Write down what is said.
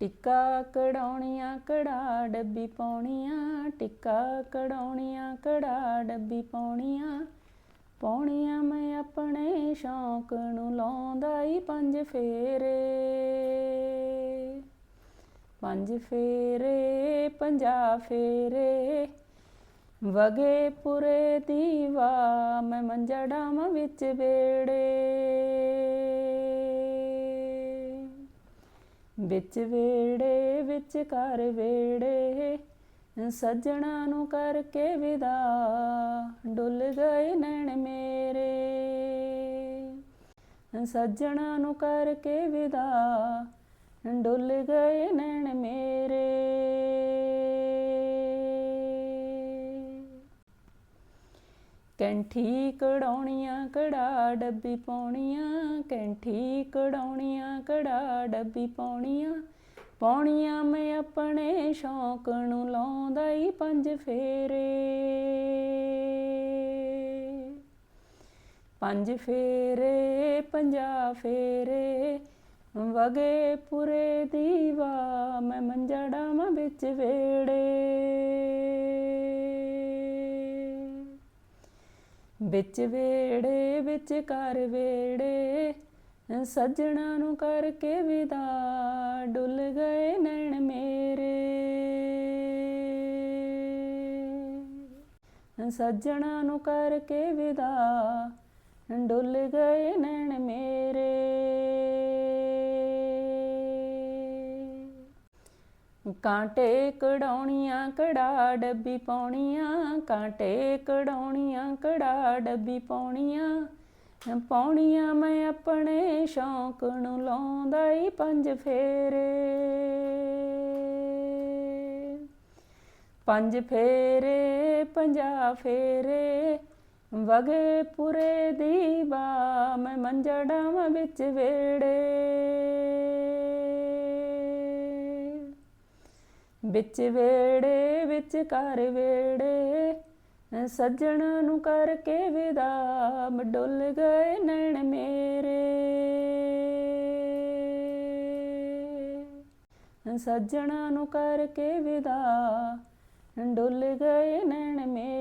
ਟਿੱਕਾ ਕਢਾਉਣੀਆਂ ਕੜਾ ਡੱਬੀ ਪਾਉਣੀਆਂ, ਟਿੱਕਾ ਕਢਾਉਣੀਆਂ ਕੜਾ ਡੱਬੀ ਪਾਉਣੀਆਂ। ਪਾਉਣੀਆਂ ਮੈਂ ਆਪਣੇ ਸ਼ੌਂਕ ਨੂੰ ਲਾਉਂਦਾ ਈ ਪੰਜ ਫੇਰੇ। ਪੰਜ ਫੇਰੇ, ਪੰਜਾ ਫੇਰੇ। ਵਗੇ ਪੁਰੇ ਦੀਵਾ ਮੈਂ ਮੰਜਾ ਡਾਵਾਂ ਵਿੱਚ ਵੇੜੇ। ਵਿੱਚ ਵੇੜੇ ਵਿੱਚ ਕਰ ਵੇੜੇ ਸੱਜਣਾ ਨੂੰ ਕਰਕੇ ਵਿਦਾ, ਡੁੱਲ ਗਏ ਨੈਣ ਮੇਰੇ। ਸੱਜਣਾ ਨੂੰ ਕਰਕੇ ਵਿਦਾ, ਡੁੱਲ ਗਏ ਨੈਣ ਮੇਰੇ। ਕੈਂਠੀ ਕਢਾਉਣੀਆਂ ਕੜਾ ਡੱਬੀ ਪਾਉਣੀਆਂ? ਕੈਂਠੀ ਕਢਾਉਣੀਆਂ ਕੜਾ ਡੱਬੀ ਪਾਉਣੀਆਂ? ਪਾਉਣੀਆਂ ਮੈਂ ਆਪਣੇ ਸ਼ੌਂਕ ਨੂੰ ਲਾਉਂਦਾ ਈ ਪੰਜ ਫੇਰੇ। ਪੰਜ ਫੇਰੇ, ਪੰਜਾ ਫੇਰੇ ਵਗੇ ਪੁਰੇ ਦੀਵਾ ਮੈਂ ਮੰਜਾ ਡਾਵਾਂ ਵਿੱਚ ਵੇੜੇ। ਵਿੱਚ ਵੇੜੇ ਵਿੱਚ ਕਰ ਵੇੜੇ ਸੱਜਣਾ ਨੂੰ ਕਰਕੇ ਵਿਦਾ, ਡੁੱਲ ਗਏ ਨੈਣ ਮੇਰੇ। ਸੱਜਣਾ ਨੂੰ ਕਰਕੇ ਵਿਦਾ, ਡੁੱਲ ਗਏ ਨੈਣ ਮੇਰੇ। ਕਾਂਟੇ ਕਢਾਉਣੀਆਂ, ਕੜਾ ਡੱਬੀ ਪਾਉਣੀਆਂ, ਕਾਂਟੇ ਕਢਾਉਣੀਆਂ, ਕੜਾ ਡੱਬੀ ਪਾਉਣੀਆਂ। ਪਾਉਣੀਆਂ ਮੈਂ ਆਪਣੇ ਸ਼ੌਂਕ ਨੂੰ ਲਾਉਂਦਾ ਈ ਪੰਜ ਫੇਰੇ। ਪੰਜ ਫੇਰੇ, ਪੰਜਾ ਫੇਰੇ ਵਗੇ ਪੁਰੇ ਦੀਵਾ ਮੈਂ ਮੰਜਾ ਡਾਵਾਂ ਵਿੱਚ ਵੇੜੇ ਵਿੱਚ ਵੇੜੇ ਵਿੱਚ ਕਰ ਵੇੜੇ ਸੱਜਣ ਨੂੰ ਕਰਕੇ ਵਿਦਾ ਡੁੱਲ ਗਏ ਨੈਣ ਮੇਰੇ। ਸੱਜਣਾ ਨੂੰ ਕਰਕੇ ਵਿਦਾ, ਡੁੱਲ ਗਏ ਨੈਣ ਮੇਰੇ।